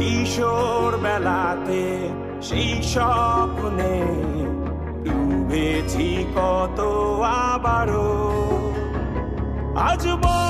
কিশোর বেলাতে সেই স্বপ্নে ডুবেছি কত আবারও। আজ বড়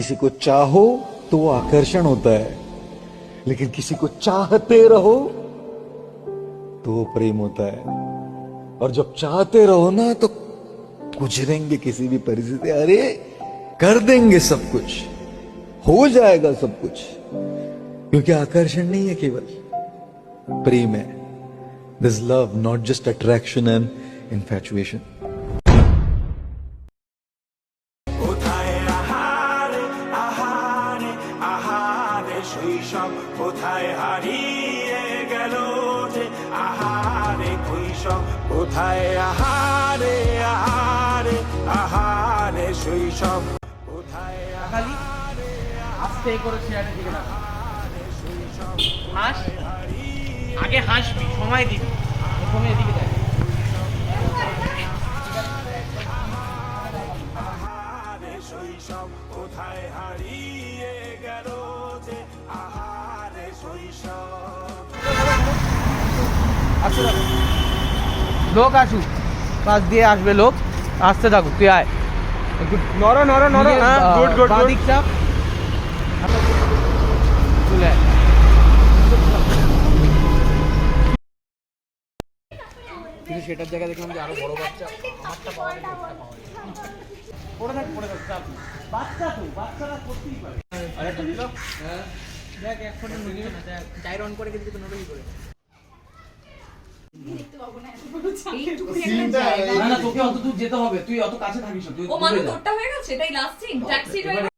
किसी को चाहो तो वो आकर्षण होता है, लेकिन किसी को चाहते रहो तो वो प्रेम होता है। और जब चाहते रहो ना तो गुजरेंगे किसी भी परिस्थिति। अरे, कर देंगे सब कुछ। हो जाएगा सब कुछ। क्योंकि आकर्षण नहीं है केवल, प्रेम है। This love not just attraction and infatuation সব কোথায় হারিয়ে গেল যে আহারে শৈশব কোথায় আহারে আহারে আহারে শৈশব কোথায় আগে হাসবি সময় দিবি। প্রথমে এদিকে যাবি শৈশব কোথায় হারিয়ে লোক আসুক পাশ দিয়ে আসবে লোক আসতে থাকুক তুই আয় একটু নরো নরো নরো নিজের, হ্যাঁ আহ, গুড গুড গুড চাপ। চলে কিন্তু সেটার জায়গায় দেখলাম যে আরও বড় বাচ্চা আমারটা পাওয়া গেছে একটা পাওয়া যায় পড়ে থাক পড়ে থাক চাপ। বাচ্চা তো বাচ্চারা করতেই পারে আরেকটা দিল হ্যাঁ দেখ এক ফোনে নড়িয়ে না দেখ জাইর করে কিন্তু নড়বেই করে না না তোকে অত দূর যেতে হবে। তুই অত কাছে থাকিস তুই ও তোরটা হয়ে গেছে? এটাই লাস্ট সিন ট্যাক্সি ড্রাইভার